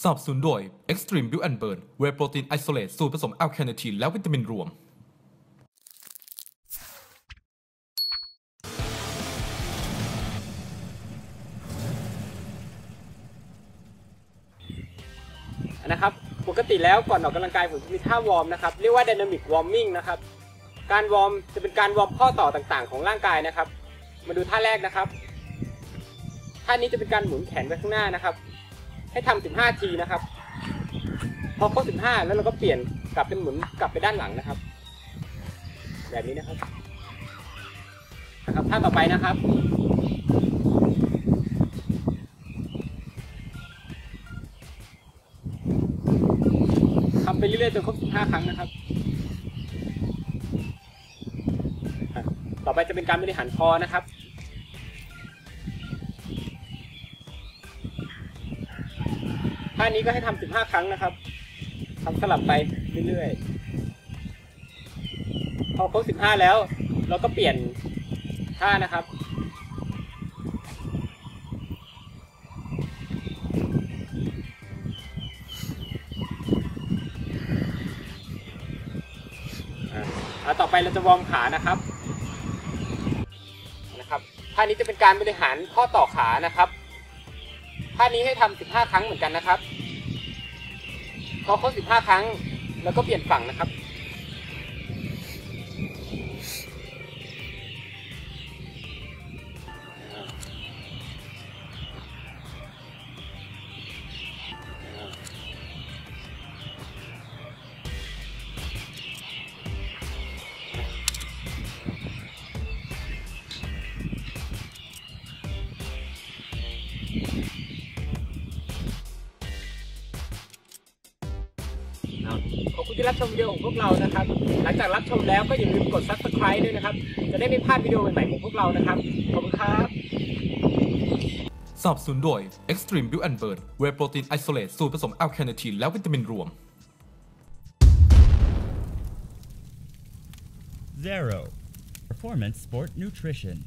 สนับสนุนโดย Extreme Build and Burn Whey Protein Isolate สูตรผสมแอลคาเนทีนและวิตามินรวม นะครับ ปกติแล้วก่อนออกกำลังกายผมจะมีท่าวอร์มนะครับ เรียกว่า Dynamic Warming นะครับ การวอร์มจะเป็นการวอร์มข้อต่อต่างๆ ของร่างกายนะครับ มาดูท่าแรกนะครับ ท่านี้จะเป็นการหมุนแขนไปข้างหน้านะครับ ให้ทำ15ทีนะครับ พอครบ15แล้วเราก็เปลี่ยนกลับเป็นหมุนกลับไปด้านหลังนะครับ แบบนี้นะครับนะครับท่าต่อไปนะครับทำไปเรื่อยๆจนครบ15ครั้งนะครับ ต่อไปจะเป็นการบริหารคอนะครับ ท่านี้ก็ให้ทำ15ครั้งนะครับทำสลับไปเรื่อยๆ พอครบ15แล้ว เราก็เปลี่ยนท่านะครับอะอะต่อไปเราจะวอร์มขานะครับ นะครับ ท่านี้จะเป็นการบริหารข้อต่อขานะครับ ท่านี้ให้ทำ15 ครั้งเหมือนกันนะครับ พอครบ15 ครั้ง แล้วก็เปลี่ยนฝั่งนะครับ ขอบคุณที่รับชมวิดีโอของพวกเรานะครับ หลังจากรับชมแล้วก็อย่าลืมกด subscribe ด้วยนะครับ จะได้ไม่พลาดวิดีโอใหม่ๆของพวกเรานะครับ ขอบคุณครับสนับสนุนโดย Extreme Build and Burn Whey Protein Isolate สูตรผสมแอลคาเนทีนและวิตามินรวม Zero. Performance Sport Nutrition.